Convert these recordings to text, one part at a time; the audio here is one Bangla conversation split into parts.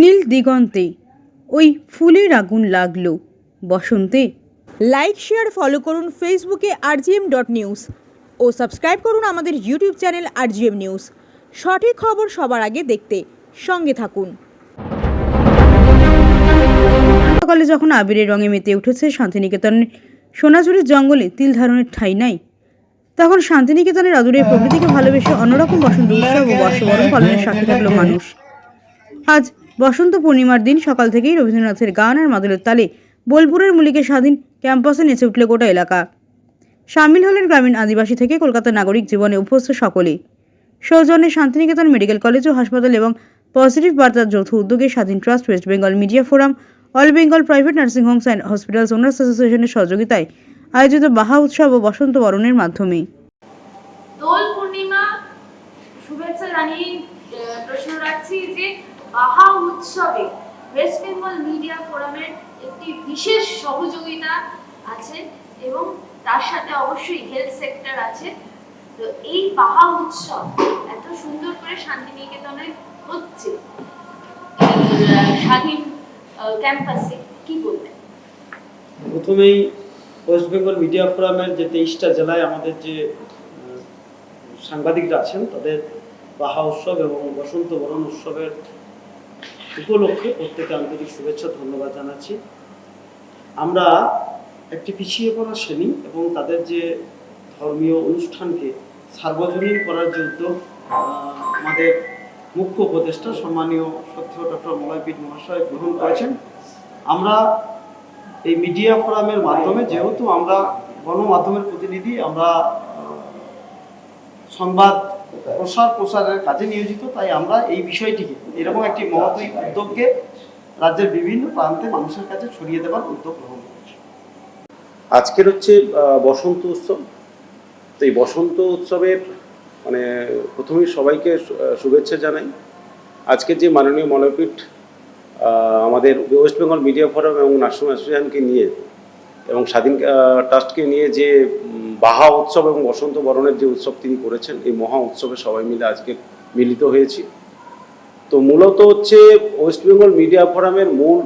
নীল দিগন্তে ওই ফুলের আগুন লাগল। বসন্তে লাইক, শেয়ার, ফলো করুন ফেসবুকে আরজিএম ডট নিউজ ও সাবস্ক্রাইব করুন আমাদের ইউটিউব চ্যানেল আরজিএম নিউজ। সঠিক খবর সবার আগে দেখতে সঙ্গে থাকুন। সকালে যখন আবিরের রঙে মেতে উঠেছে শান্তিনিকেতনের সোনাঝুরির জঙ্গলে তিল ধারণের ঠাঁই নাই, তখন শান্তিনিকেতনের আদুরের প্রকৃতিকে ভালোবেসে অন্যরকম বসন্ত উৎসব ও বর্ষবরণ পালনের সাথে থাকল মানুষ। আজ বসন্ত পূর্ণিমার দিন সকাল থেকেই রবীন্দ্রনাথের গান আর মাদলের তালে বোলপুরের মুলিকে স্বাধীন ক্যাম্পাসে নেচে উঠল গোটা এলাকা। সামিল হলেন গ্রামীণ আদিবাসী থেকে কলকাতার নাগরিক জীবনে অভ্যস্ত সকলেই। সৌজন্যে শান্তিনিকেতন মেডিকেল কলেজ ও হাসপাতাল এবং পজিটিভ বার্তার যৌথ উদ্যোগে Swadhin trust, West Bengal media forum, all Bengal private nursing homes and hospitals owners অ্যাসোসিয়েশনের সহযোগিতায় আয়োজিত বাহা উৎসব ও বসন্ত বরণের মাধ্যমে। দোল পূর্ণিমা শুভেচ্ছা জানিয়ে প্রশ্ন রাখছি যে বাহা উৎসবে ওয়েস্ট বেঙ্গল মিডিয়া ফোরামের একটি বিশেষ সহযোগিতা আছে এবং তার সাথে অবশ্যই হেলথ সেক্টর আছে। তো এই বাহা উৎসব এত সুন্দর করে শান্তিনিকেতনে হচ্ছে। স্বাধীন ক্যাম্পাসে কি বলবেন? প্রথমেই ওয়েস্ট বেঙ্গল মিডিয়া ফোরামের যে তেইশটা জেলায় আমাদের যে সাংবাদিকরা আছেন, তাদের বাহা উৎসব এবং বসন্ত বরণ উৎসবের উপলক্ষে প্রত্যেকে আন্তরিক শুভেচ্ছা, ধন্যবাদ জানাচ্ছি। আমরা একটি পিছিয়ে পড়া শ্রেণি এবং তাদের যে ধর্মীয় অনুষ্ঠানকে সার্বজনীন করার যে উদ্যোগ আমাদের মুখ্য উপদেষ্টা সম্মানীয় সত্য ডক্টর মলয়পীঠ মহাশয় গ্রহণ করেছেন। আমরা এই মিডিয়া ফোরামের মাধ্যমে, যেহেতু আমরা গণমাধ্যমের প্রতিনিধি, আমরা সংবাদ প্রসার প্রসারের কাজে নিয়োজিত, তাই আমরা এই বিষয়টিকে, এরকম একটি মহৎ উদ্যোগকে রাজ্যের বিভিন্ন প্রান্তে মানুষের কাছে ছড়িয়ে দেওয়ার উদ্যোগ গ্রহণ করেছি। আজকের হচ্ছে বসন্ত উৎসব। তো এই বসন্ত উৎসবের মানে প্রথমেই সবাইকে শুভেচ্ছা জানাই। আজকে যে মাননীয় মনোপীঠ আমাদের ওয়েস্ট বেঙ্গল মিডিয়া ফোরাম এবং নার্সিং অ্যাসোসিয়েশনকে নিয়ে এবং স্বাধীন ট্রাস্টকে নিয়ে যে বাহা উৎসব এবং বসন্ত বরণের যে উৎসব তিনি করেছেন, এই মহা উৎসবে সবাই মিলে আজকে মিলিত হয়েছি। তো মূলত হচ্ছে ওয়েস্ট বেঙ্গল মিডিয়া ফোরামের মূল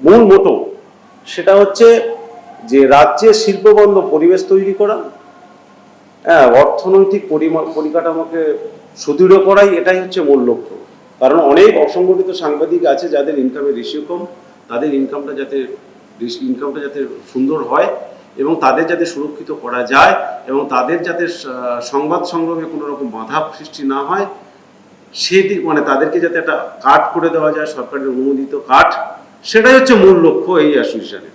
মূল মোটো সেটা হচ্ছে যে রাজ্যে শিল্পবন্ধ পরিবেশ তৈরি করা। হ্যাঁ অর্থনৈতিক পরিকাঠামোকে সুদৃঢ় করাই এটাই হচ্ছে মূল লক্ষ্য। কারণ অনেক অসংগঠিত সাংবাদিক আছে যাদের ইনকামের রেশিও কম, তাদের ইনকামটা যাতে ইনকামটা যাতে সুন্দর হয় এবং তাদের যাতে সুরক্ষিত করা যায় এবং তাদের যাতে সংবাদ সংগ্রহে কোনো রকম বাধা সৃষ্টি না হয় সেদিক মানে তাদেরকে যাতে একটা কাঠ করে দেওয়া যায়, সরকারের অনুমোদিত কাঠ সেটাই হচ্ছে মূল লক্ষ্য এই অ্যাসোসিয়েশনের